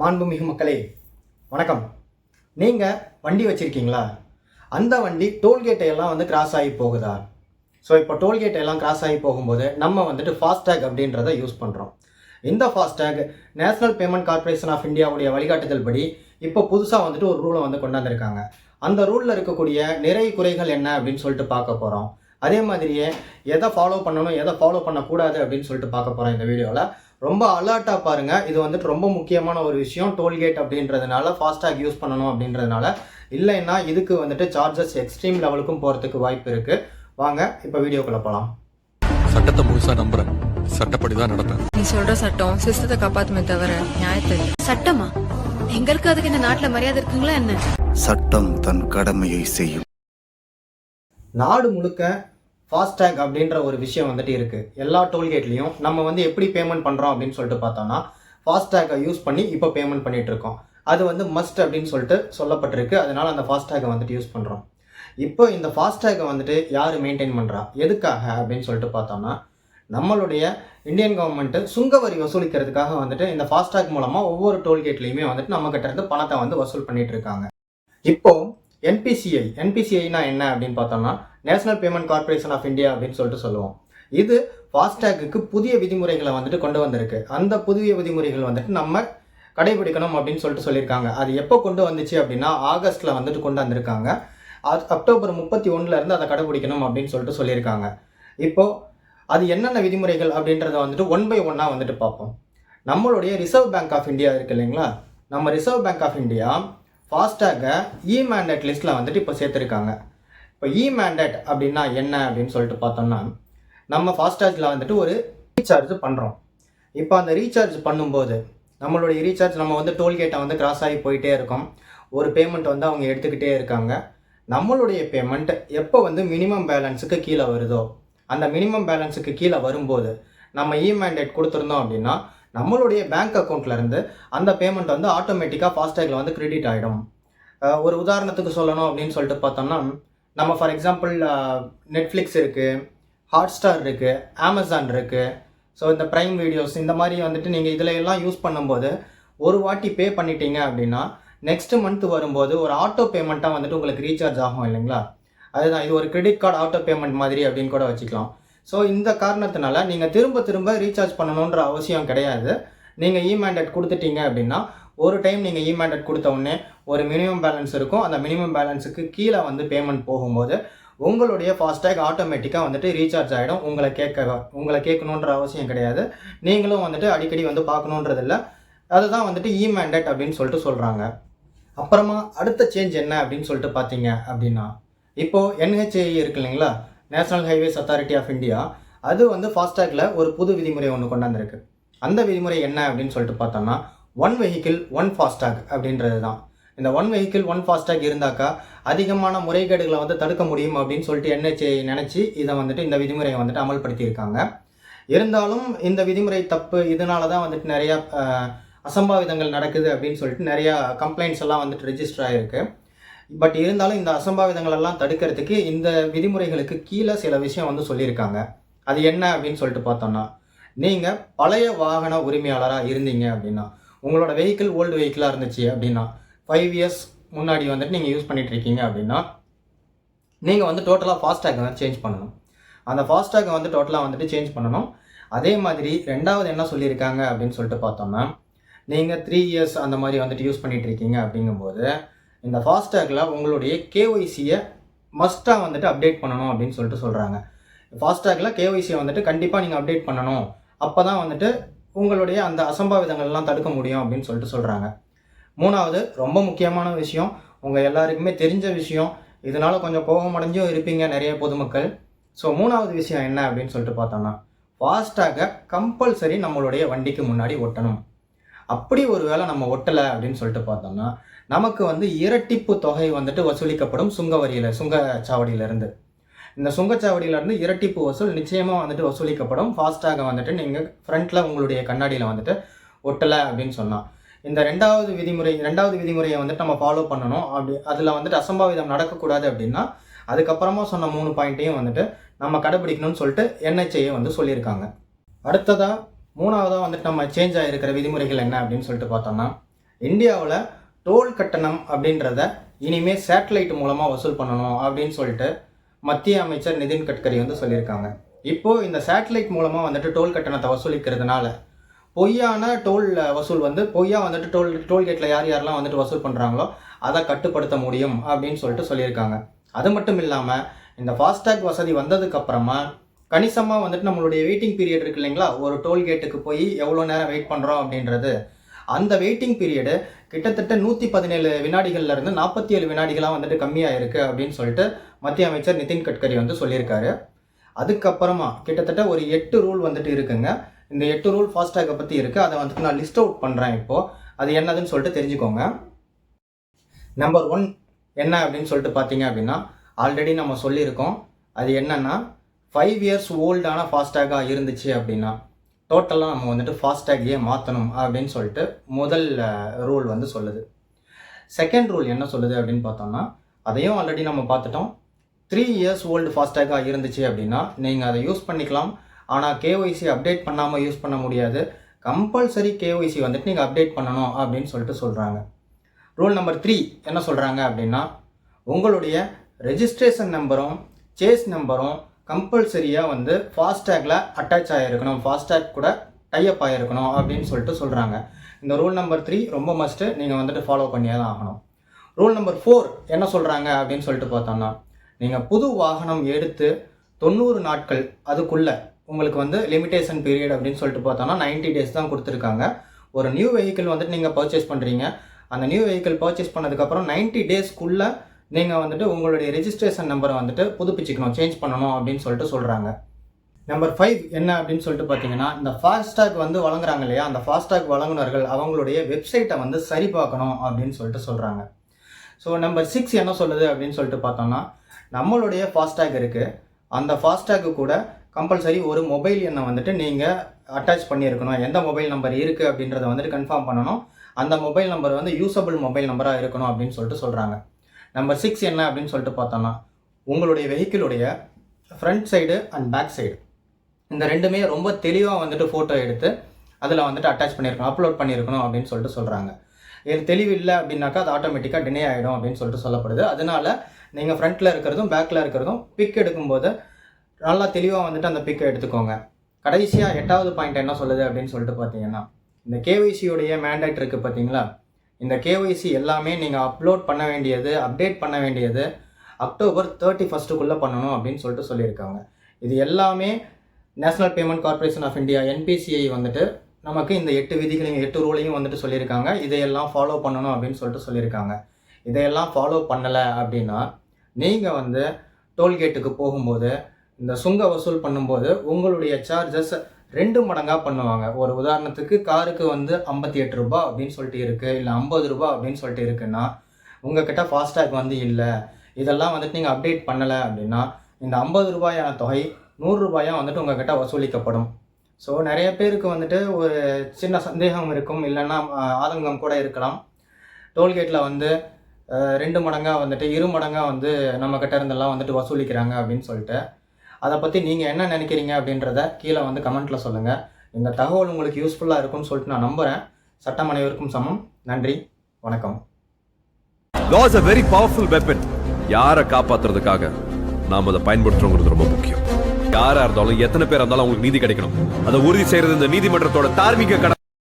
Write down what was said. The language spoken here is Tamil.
மாண்புமிகு மக்களே வணக்கம். நீங்கள் வண்டி வச்சுருக்கீங்களா? அந்த வண்டி டோல்கேட்டை எல்லாம் வந்து கிராஸ் ஆகி போகுதா? ஸோ இப்போ டோல்கேட்டை எல்லாம் கிராஸ் ஆகி போகும்போது நம்ம வந்துட்டு ஃபாஸ்டேக் அப்படின்றத யூஸ் பண்ணுறோம் இந்த FASTag national payment corporation of இந்தியாவுடைய வழிகாட்டுதல் படி இப்போ புதுசாக வந்துட்டு ஒரு ரூலை வந்து கொண்டாந்துருக்காங்க. அந்த ரூலில் இருக்கக்கூடிய நிறை குறைகள் என்ன அப்படின்னு சொல்லிட்டு பார்க்க போகிறோம் அதே மாதிரியே எதை ஃபாலோ பண்ணணும் எதை ஃபாலோ பண்ணக்கூடாது அப்படின்னு சொல்லிட்டு பார்க்க போகிறோம் இந்த வீடியோவில் ரொம்ப அலர்ட்டாக பாருங்கள் இது வந்துட்டு ரொம்ப முக்கியமான ஒரு விஷயம். டோல்கேட் அப்படின்றதுனால ஃபாஸ்டாக் யூஸ் பண்ணணும் அப்படின்றதுனால. இல்லைன்னா இதுக்கு வந்துட்டு சார்ஜஸ் எக்ஸ்ட்ரீம் லெவலுக்கும் போகிறதுக்கு வாய்ப்பு இருக்குது வாங்க இப்போ வீடியோக்குள்ளே போகலாம் சட்டத்தை முழுசா நம்புறேன். சட்டப்படிதான் நடப்பேன். நீ சொல்ற சட்டம் சிஸ்டத்தை காப்பாத்துமே தவிர நியாயத்தை. சட்டமா? எங்களுக்கு அதுக்கு இந்த நாட்டுல மரியாதை இருக்குங்களா என்ன? சட்டம் தன் கடமையை செய்யும். நாடு முழுக்க ஃபாஸ்டேக் அப்படின்ற ஒரு விஷயம் வந்துட்டு இருக்குது எல்லா டோல்கேட்லேயும் நம்ம வந்து எப்படி பேமெண்ட் பண்ணுறோம் அப்படின்னு சொல்லிட்டு பார்த்தோம்னா ஃபாஸ்டேக்கை யூஸ் பண்ணி இப்போ பேமெண்ட் பண்ணிட்டு இருக்கோம். அது வந்து மஸ்ட் அப்படின்னு சொல்லிட்டு சொல்லப்பட்டிருக்கு. அதனால அந்த ஃபாஸ்டேக்கை வந்துட்டு யூஸ் பண்ணுறோம் இப்போ இந்த ஃபாஸ்டேக்கை வந்துட்டு யார் மெயின்டைன் பண்ணுறா எதுக்காக அப்படின்னு சொல்லிட்டு பார்த்தோம்னா நம்மளுடைய இந்தியன் கவர்மெண்ட்டு சுங்க வரி வசூலிக்கிறதுக்காக வந்துட்டு இந்த ஃபாஸ்டேக் மூலமாக ஒவ்வொரு டோல்கேட்லேயுமே வந்துட்டு நம்ம கிட்ட இருந்து பணத்தை வந்து வசூல் பண்ணிட்டு இருக்காங்க. இப்போ என்பிசிஐ என்பிசிஐனா என்ன அப்படின்னு பார்த்தோம்னா national payment corporation of India அப்படின்னு சொல்லிட்டு சொல்லுவோம். இது ஃபாஸ்டேக்கு புதிய விதிமுறைகளை வந்துட்டு கொண்டு வந்திருக்கு. அந்த புதிய விதிமுறைகள் வந்துட்டு நம்ம கடைபிடிக்கணும் அப்படின்னு சொல்லிட்டு சொல்லியிருக்காங்க. அது எப்போ கொண்டு வந்துச்சு அப்படின்னா ஆகஸ்ட்டில் வந்துட்டு கொண்டு வந்திருக்காங்க. அது அக்டோபர் முப்பத்தி ஒன்றுலேருந்து அதை கடைபிடிக்கணும் அப்படின்னு சொல்லிட்டு சொல்லியிருக்காங்க. இப்போ அது என்னென்ன விதிமுறைகள் அப்படின்றத வந்துட்டு ஒன் பை ஒன்னாக வந்துட்டு பார்ப்போம். நம்மளுடைய ரிசர்வ் பேங்க் ஆஃப் இந்தியா இருக்கு இல்லைங்களா? நம்ம ரிசர்வ் பேங்க் ஆஃப் இந்தியா ஃபாஸ்டேக்கை இ மேண்டேட் லிஸ்ட்டில் வந்துட்டு இப்போ சேர்த்துருக்காங்க. இப்போ இ மேண்டேட் அப்படின்னா என்ன அப்படின்னு சொல்லிட்டு பார்த்தோம்னா நம்ம ஃபாஸ்டாகில் வந்துட்டு ஒரு ரீசார்ஜ் பண்ணுறோம் இப்போ அந்த ரீசார்ஜ் பண்ணும்போது நம்மளுடைய ரீசார்ஜ் நம்ம வந்து டோல்கேட்டை வந்து கிராஸ் ஆகி போயிட்டே இருக்கோம். ஒரு பேமெண்ட் வந்து அவங்க எடுத்துக்கிட்டே இருக்காங்க. நம்மளுடைய பேமெண்ட் எப்போ வந்து மினிமம் பேலன்ஸுக்கு கீழே வருதோ அந்த மினிமம் பேலன்ஸுக்கு கீழே வரும்போது நம்ம இ மேண்டேட் கொடுத்துருந்தோம் அப்படின்னா நம்மளுடைய பேங்க் அக்கௌண்ட்லேருந்து அந்த பேமெண்ட் வந்து ஆட்டோமேட்டிக்காக ஃபாஸ்டேக்கில் வந்து கிரெடிட் ஆகிடும் ஒரு உதாரணத்துக்கு சொல்லணும் அப்படின்னு சொல்லிட்டு பார்த்தோம்னா நம்ம ஃபார் எக்ஸாம்பிள் நெட்ஃப்ளிக்ஸ் இருக்குது ஹாட் ஸ்டார் இருக்குது அமேசான் இருக்குது ஸோ இந்த ப்ரைம் வீடியோஸ் இந்த மாதிரி வந்துட்டு நீங்கள் இதில் எல்லாம் யூஸ் பண்ணும்போது ஒரு வாட்டி பே பண்ணிட்டீங்க அப்படின்னா நெக்ஸ்ட் மந்த் வரும்போது ஒரு ஆட்டோ பேமெண்ட்டாக வந்துட்டு உங்களுக்கு ரீசார்ஜ் ஆகும் இல்லைங்களா? அதுதான் இது ஒரு கிரெடிட் கார்டு ஆட்டோ பேமெண்ட் மாதிரி அப்படின்னு கூட வச்சுக்கலாம். ஸோ இந்த காரணத்தினால நீங்கள் திரும்ப திரும்ப ரீசார்ஜ் பண்ணணுன்ற அவசியம் கிடையாது. நீங்கள் இ மேண்டேட் கொடுத்துட்டீங்க அப்படின்னா ஒரு டைம் நீங்கள் இ மேண்டேட் கொடுத்த உடனே ஒரு மினிமம் பேலன்ஸ் இருக்கும். அந்த மினிமம் பேலன்ஸுக்கு கீழே வந்து பேமெண்ட் போகும்போது உங்களுடைய ஃபாஸ்டேக் ஆட்டோமேட்டிக்காக வந்துட்டு ரீசார்ஜ் ஆகிடும் உங்களை கேட்க உங்களை கேட்கணுன்ற அவசியம் கிடையாது. நீங்களும் வந்துட்டு அடிக்கடி வந்து பார்க்கணுன்றதில்ல. அதுதான் வந்துட்டு இ மேண்டேட் அப்படின்னு சொல்லிட்டு சொல்கிறாங்க அப்புறமா அடுத்த சேஞ்ச் என்ன அப்படின்னு சொல்லிட்டு பார்த்தீங்க அப்படின்னா இப்போது என்ஹெச்ஏ இருக்கு இல்லைங்களா? National highways authority of India அது வந்து ஃபாஸ்டேக்கில் ஒரு புது விதிமுறை ஒன்று கொண்டாந்துருக்கு. அந்த விதிமுறை என்ன அப்படின்னு சொல்லிட்டு பார்த்தோம்னா ஒன் வெஹிக்கிள் ஒன் ஃபாஸ்டாக் அப்படின்றது தான் இந்த ஒன் வெஹிக்கிள் ஒன் ஃபாஸ்டாக் இருந்தாக்கா அதிகமான முறைகேடுகளை வந்து தடுக்க முடியும் அப்படின்னு சொல்லிட்டு என்ஹெச்ஏ நினச்சி இதை வந்துட்டு இந்த விதிமுறையை வந்துட்டு அமல்படுத்தியிருக்காங்க. இருந்தாலும் இந்த விதிமுறை தப்பு இதனால தான் வந்துட்டு நிறையா அசம்பாவிதங்கள் நடக்குது அப்படின்னு சொல்லிட்டு நிறையா கம்ப்ளைண்ட்ஸ் எல்லாம் வந்துட்டு ரெஜிஸ்டர் ஆகிருக்கு பட் இருந்தாலும் இந்த அசம்பாவிதங்கள் எல்லாம் தடுக்கிறதுக்கு இந்த விதிமுறைகளுக்கு கீழே சில விஷயம் வந்து சொல்லியிருக்காங்க. அது என்ன அப்படின்னு சொல்லிட்டு பார்த்தோம்னா நீங்கள் பழைய வாகன உரிமையாளராக இருந்தீங்க அப்படின்னா உங்களோட வெஹிக்கிள் ஓல்டு வெஹிக்கிளாக இருந்துச்சு அப்படின்னா ஃபைவ் இயர்ஸ் முன்னாடி வந்துட்டு நீங்கள் யூஸ் பண்ணிகிட்ருக்கீங்க இருக்கீங்க அப்படின்னா நீங்கள் வந்து டோட்டலாக ஃபாஸ்டேக்கை வந்து சேஞ்ச் பண்ணணும். அந்த ஃபாஸ்டாகை வந்து டோட்டலாக வந்துட்டு சேஞ்ச் பண்ணணும். அதே மாதிரி ரெண்டாவது என்ன சொல்லியிருக்காங்க அப்படின்னு சொல்லிட்டு பார்த்தோம்னா நீங்கள் த்ரீ இயர்ஸ் அந்த மாதிரி வந்துட்டு யூஸ் பண்ணிகிட்ருக்கீங்க இருக்கீங்க அப்படிங்கும்போது இந்த ஃபாஸ்டேக்கில் உங்களுடைய கேஒய்சியை மஸ்ட்டாக வந்துட்டு அப்டேட் பண்ணணும் அப்படின்னு சொல்லிட்டு சொல்கிறாங்க ஃபாஸ்டேக்கில் கேஒய்சியை வந்துட்டு கண்டிப்பாக நீங்கள் அப்டேட் பண்ணணும். அப்போ தான் வந்துட்டு உங்களுடைய அந்த அசம்பாவிதங்கள்லாம் தடுக்க முடியும் அப்படின்னு சொல்லிட்டு சொல்கிறாங்க மூணாவது ரொம்ப முக்கியமான விஷயம் உங்கள் எல்லாருக்குமே தெரிஞ்ச விஷயம் இதனால் கொஞ்சம் கோபமடைஞ்சும் இருப்பீங்க நிறைய பொதுமக்கள். ஸோ மூணாவது விஷயம் என்ன அப்படின்னு சொல்லிட்டு பார்த்தோம்னா ஃபாஸ்டாக கம்பல்சரி நம்மளுடைய வண்டிக்கு முன்னாடி ஒட்டணும். அப்படி ஒரு வேளை நம்ம ஒட்டலை அப்படின்னு சொல்லிட்டு பார்த்தோம்னா நமக்கு வந்து இரட்டிப்பு தொகை வந்துட்டு வசூலிக்கப்படும் சுங்க வரியில் சுங்கச்சாவடியிலேருந்து இந்த சுங்கச்சாவடியிலேருந்து இரட்டிப்பு வசூல் நிச்சயமாக வந்துட்டு வசூலிக்கப்படும். ஃபாஸ்ட்டாக வந்துட்டு நீங்கள் ஃப்ரண்ட்டில் உங்களுடைய கண்ணாடியில் வந்துட்டு ஒட்டலை அப்படின்னு சொன்னால் இந்த ரெண்டாவது விதிமுறை ரெண்டாவது விதிமுறையை வந்துட்டு நம்ம ஃபாலோ பண்ணணும். அப்படி அதில் வந்துட்டு அசம்பாவிதம் நடக்கக்கூடாது அப்படின்னா அதுக்கப்புறமா சொன்ன மூணு பாயிண்ட்டையும் வந்துட்டு நம்ம கடைபிடிக்கணும்னு சொல்லிட்டு என்ஹெச்ஐயை வந்து சொல்லியிருக்காங்க. அடுத்ததாக மூணாவதாக வந்துட்டு நம்ம சேஞ்ச் ஆகிருக்கிற விதிமுறைகள் என்ன அப்படின்னு சொல்லிட்டு பார்த்தோம்னா இந்தியாவில் டோல் கட்டணம் அப்படின்றத இனிமேல் சேட்டலைட் மூலமாக வசூல் பண்ணணும் அப்படின்னு சொல்லிட்டு மத்திய அமைச்சர் நிதின் கட்கரி வந்து சொல்லியிருக்காங்க. இப்போது இந்த சேட்டலைட் மூலமாக வந்துட்டு டோல் கட்டணத்தை வசூலிக்கிறதுனால பொய்யான டோல் வசூல் வந்து பொய்யா வந்துட்டு டோல் டோல்கேட்டில் யார் யாரெல்லாம் வந்துட்டு வசூல் பண்ணுறாங்களோ அதை கட்டுப்படுத்த முடியும் அப்படின்னு சொல்லிட்டு சொல்லியிருக்காங்க. அது மட்டும் இல்லாமல் இந்த ஃபாஸ்டேக் வசதி வந்ததுக்கப்புறமா கணிசமாக வந்துட்டு நம்மளுடைய வெயிட்டிங் பீரியட் இருக்கு இல்லைங்களா? ஒரு டோல்கேட்டுக்கு போய் எவ்வளோ நேரம் வெயிட் பண்ணுறோம் அப்படின்றது. அந்த வெயிட்டிங் பீரியடு கிட்டத்தட்ட நூற்றி பதினேழு வினாடிகள்ல இருந்து நாற்பத்தி ஏழு வினாடிகளாக வந்துட்டு கம்மியாக இருக்குது அப்படின்னு சொல்லிட்டு மத்திய அமைச்சர் நிதின் கட்கரி வந்து சொல்லியிருக்காரு. அதுக்கப்புறமா கிட்டத்தட்ட ஒரு எட்டு ரூல் வந்துட்டு இருக்குங்க. இந்த எட்டு ரூல் ஃபாஸ்டேக்கை பற்றி இருக்குது அதை வந்துட்டு நான் லிஸ்ட் அவுட் பண்ணுறேன் இப்போது அது என்னதுன்னு சொல்லிட்டு தெரிஞ்சுக்கோங்க. நம்பர் ஒன் என்ன அப்படின்னு சொல்லிட்டு பார்த்தீங்க அப்படின்னா ஆல்ரெடி நம்ம சொல்லியிருக்கோம். அது என்னன்னா ஃபைவ் இயர்ஸ் ஓல்டான ஃபாஸ்டேக்காக இருந்துச்சு அப்படின்னா டோட்டலாக நம்ம வந்துட்டு ஃபாஸ்டேக்கையே மாற்றணும் அப்படின்னு சொல்லிட்டு முதல் ரூல் வந்து சொல்லுது. செகண்ட் ரூல் என்ன சொல்லுது அப்படின்னு பார்த்தோம்னா அதையும் ஆல்ரெடி நம்ம பார்த்துட்டோம். த்ரீ இயர்ஸ் ஓல்டு ஃபாஸ்டேக்காக இருந்துச்சு அப்படின்னா நீங்கள் அதை யூஸ் பண்ணிக்கலாம். ஆனால் கேஒய்சி அப்டேட் பண்ணாமல் யூஸ் பண்ண முடியாது. கம்பல்சரி கேஒய்சி வந்துட்டு நீங்கள் அப்டேட் பண்ணணும் அப்படின்னு சொல்லிட்டு சொல்கிறாங்க ரூல் நம்பர் த்ரீ என்ன சொல்கிறாங்க அப்படின்னா உங்களுடைய ரெஜிஸ்ட்ரேஷன் நம்பரும் சேஸ் நம்பரும் கம்பல்சரியாக வந்து ஃபாஸ்டேக்கில் அட்டாச் ஆகிருக்கணும் ஃபாஸ்டேக் கூட டைப் ஆகிருக்கணும் அப்படின்னு சொல்லிட்டு சொல்கிறாங்க இந்த ரூல் நம்பர் த்ரீ ரொம்ப மஸ்ட்டு நீங்கள் வந்துட்டு ஃபாலோ பண்ணியே தான் ஆகணும். ரூல் நம்பர் ஃபோர் என்ன சொல்கிறாங்க அப்படின்னு சொல்லிட்டு பார்த்தோம்னா நீங்கள் புது வாகனம் எடுத்து தொண்ணூறு நாட்கள் அதுக்குள்ளே உங்களுக்கு வந்து லிமிடேஷன் பீரியட் அப்படின்னு சொல்லிட்டு பார்த்தோம்னா 90 டேஸ் தான் கொடுத்துருக்காங்க. ஒரு நியூ வெஹிக்கிள் வந்துட்டு நீங்கள் பர்ச்சேஸ் பண்ணுறீங்க அந்த நியூ வெஹிக்கிள் பர்ச்சேஸ் பண்ணதுக்கப்புறம் 90 டேஸ்க்குள்ளே நீங்கள் வந்துட்டு உங்களுடைய ரெஜிஸ்ட்ரேஷன் நம்பரை வந்துட்டு புதுப்பிச்சிக்கணும் சேஞ்ச் பண்ணணும் அப்படின்னு சொல்லிட்டு சொல்கிறாங்க நம்பர் ஃபைவ் என்ன அப்படின்னு சொல்லிட்டு பார்த்தீங்கன்னா இந்த ஃபாஸ்டாக் வந்து வழங்குறாங்க இல்லையா? அந்த ஃபாஸ்டாக் வழங்குனர்கள் அவங்களுடைய வெப்சைட்டை வந்து சரி பார்க்கணும் அப்படின்னு சொல்லிட்டு சொல்கிறாங்க ஸோ நம்பர் சிக்ஸ் என்ன சொல்லுது அப்படின்னு சொல்லிட்டு பார்த்தோம்னா நம்மளுடைய ஃபாஸ்டாக் இருக்குது அந்த ஃபாஸ்டாக்கு கூட கம்பல்சரி ஒரு மொபைல் எண்ணை வந்துட்டு நீங்கள் அட்டாச் பண்ணியிருக்கணும். எந்த மொபைல் நம்பர் இருக்குது அப்படின்றத வந்துட்டு கன்ஃபார்ம் பண்ணணும். அந்த மொபைல் நம்பர் வந்து யூஸபிள் மொபைல் நம்பராக இருக்கணும் அப்படின்னு சொல்லிட்டு சொல்கிறாங்க நம்பர் சிக்ஸ் என்ன அப்படின்னு சொல்லிட்டு பார்த்தோம்னா உங்களுடைய வெஹிக்கிளுடைய front side and back side இந்த ரெண்டுமே ரொம்ப தெளிவாக வந்துட்டு ஃபோட்டோ எடுத்து அதில் வந்துட்டு அட்டாச் பண்ணியிருக்கணும் அப்லோட் பண்ணியிருக்கணும் அப்படின்னு சொல்லிட்டு சொல்கிறாங்க இது தெளிவு இல்லை அப்படின்னாக்கா அது ஆட்டோமேட்டிக்காக டினே ஆகிடும் அப்படின்னு சொல்லிட்டு சொல்லப்படுது. அதனால நீங்கள் ஃப்ரண்ட்டில் இருக்கிறதும் பேக்கில் இருக்கிறதும் பிக் எடுக்கும்போது நல்லா தெளிவாக வந்துட்டு அந்த பிக்கை எடுத்துக்கோங்க. கடைசியாக எட்டாவது பாயிண்ட் என்ன சொல்லுது அப்படின்னு சொல்லிட்டு பார்த்தீங்கன்னா இந்த கேஒய்சியோடைய மேண்டேட் இருக்குது பார்த்தீங்களா? இந்த கேஒய்சி எல்லாமே நீங்கள் அப்லோட் பண்ண வேண்டியது அப்டேட் பண்ண வேண்டியது அக்டோபர் தேர்ட்டி ஃபஸ்ட்டுக்குள்ளே பண்ணணும் அப்படின்னு சொல்லிட்டு சொல்லியிருக்காங்க. இது எல்லாமே national payment corporation of India NPCI வந்துட்டு நமக்கு இந்த எட்டு விதிகளையும் எட்டு ரூலையும் வந்துட்டு சொல்லியிருக்காங்க. இதையெல்லாம் ஃபாலோ பண்ணணும் அப்படின்னு சொல்லிட்டு சொல்லியிருக்காங்க. இதையெல்லாம் ஃபாலோ பண்ணலை அப்படின்னா நீங்கள் வந்து டோல்கேட்டுக்கு போகும்போது இந்த சுங்க வசூல் பண்ணும்போது உங்களுடைய சார்ஜஸ் ரெண்டு மடங்காக பண்ணுவாங்க. ஒரு உதாரணத்துக்கு காருக்கு வந்து ஐம்பத்தி எட்டு ரூபா அப்படின்னு சொல்லிட்டு இருக்குது இல்லை ஐம்பது ரூபா அப்படின்னு சொல்லிட்டு இருக்குன்னா உங்ககிட்ட ஃபாஸ்டாக் வந்து இல்லை. இதெல்லாம் வந்துட்டு நீங்கள் அப்டேட் பண்ணலை அப்படின்னா இந்த ஐம்பது ரூபாயான தொகை நூறு ரூபாயா வந்துட்டு உங்ககிட்ட வசூலிக்கப்படும். ஸோ நிறைய பேருக்கு வந்துட்டு ஒரு சின்ன சந்தேகம் இருக்கும் இல்லைன்னா ஆதங்கம் கூட இருக்கலாம். டோல்கேட்டில் வந்து ரெண்டு மடங்காக வந்துட்டு இரு மடங்காக வந்து நம்மக்கிட்ட இருந்தெல்லாம் வந்துட்டு வசூலிக்கிறாங்க அப்படின்னு சொல்லிட்டு அதை பற்றி நீங்கள் என்ன நினைக்கிறீங்க அப்படின்றத கீழே வந்து கமெண்ட்டில் சொல்லுங்கள் இந்த தகவல் உங்களுக்கு யூஸ்ஃபுல்லாக இருக்கும்னு சொல்லிட்டு நான் நம்புகிறேன் சட்டம் அனைவருக்கும் சமம். நன்றி. வணக்கம். Law is a very powerful weapon யாரை காப்பாத்துறதுக்காக நாம் அதை பயன்படுத்துறோங்கிறது ரொம்ப முக்கியம். யாராக இருந்தாலும் எத்தனை பேர் இருந்தாலும் அவங்களுக்கு நீதி கிடைக்கணும். அதை உறுதி செய்கிறது இந்த நீதிமன்றத்தோட தார்மீக கடமை.